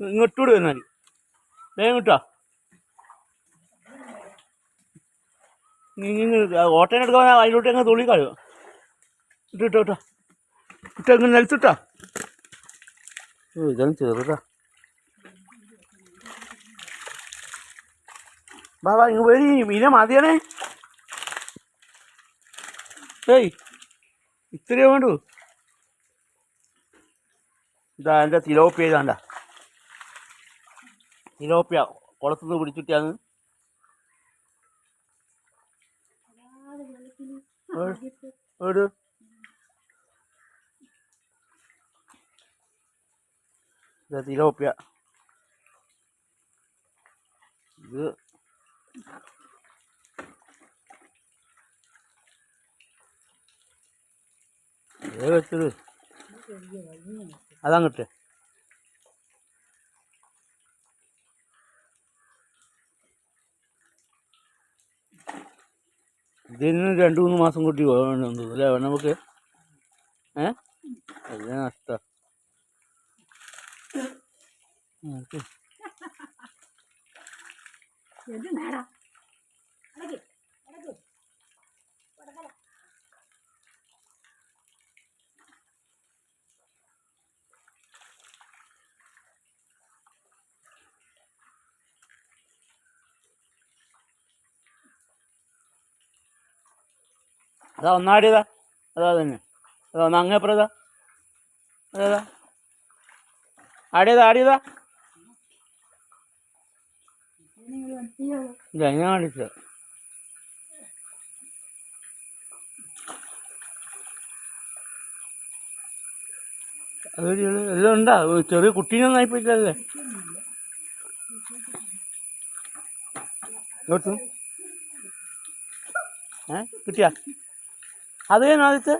ഇങ്ങോട്ടൂടെ വന്നാൽ വേഗം കിട്ടോ ഓട്ടേനെ എടുക്കാൻ അതിലോട്ട് അങ്ങ് തുള്ളി കളയോ. ഇട്ടോ ഇട്ടോ ഇട്ടോ ഇട്ടോ ഇങ്ങനെ നിലത്തിട്ടാ ഓ ഇതാണ് ചെറുതാ. ബാബാ ഇങ്ങ് വരി. മീനെ മതിയാണേ. ഏയ് ഇത്രയോ വേണ്ടു. ഇതാ എന്റെ തിലോപ്പിയ ഇതാണ്ട തിലോപ്പിയ കുളത്തുനിന്ന് പിടിച്ചിട്ടാണ് ഒരു തിലോപ്പിയ ഇത് ഏ വെച്ചത്? ഇതിന് രണ്ട് മൂന്ന് മാസം കൂട്ടി വേണമെന്ന് അല്ലേ? നമുക്ക് ഏ? അത് നഷ്ട? എന്ത് അതാ ഒന്നാടിയതാ. അതാ തന്നെ അതാ ഒന്ന് അങ്ങേപ്പുറതാ. അതേതാ ആടിയതാ ആടിയതാ. ഇല്ല ഞാൻ കാണിച്ചത്. അതൊരു എല്ലാം ഉണ്ടാ ചെറിയ കുട്ടീനൊന്നും ആയിപ്പോയിട്ടല്ലേ ഇങ്ങോട്ടും ഏ കിട്ടിയാ? അത് തന്നെ ആദ്യത്തെ?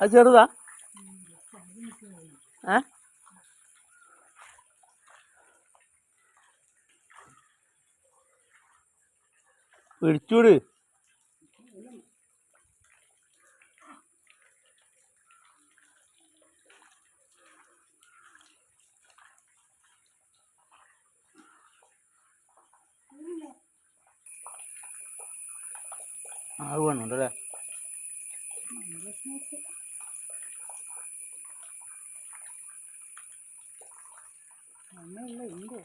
അത് ചെറുതാ. ഏ? പിടിച്ചൂട്. അത് വേണുണ്ടല്ലേ? ഒന്നുമില്ല ഉണ്ട്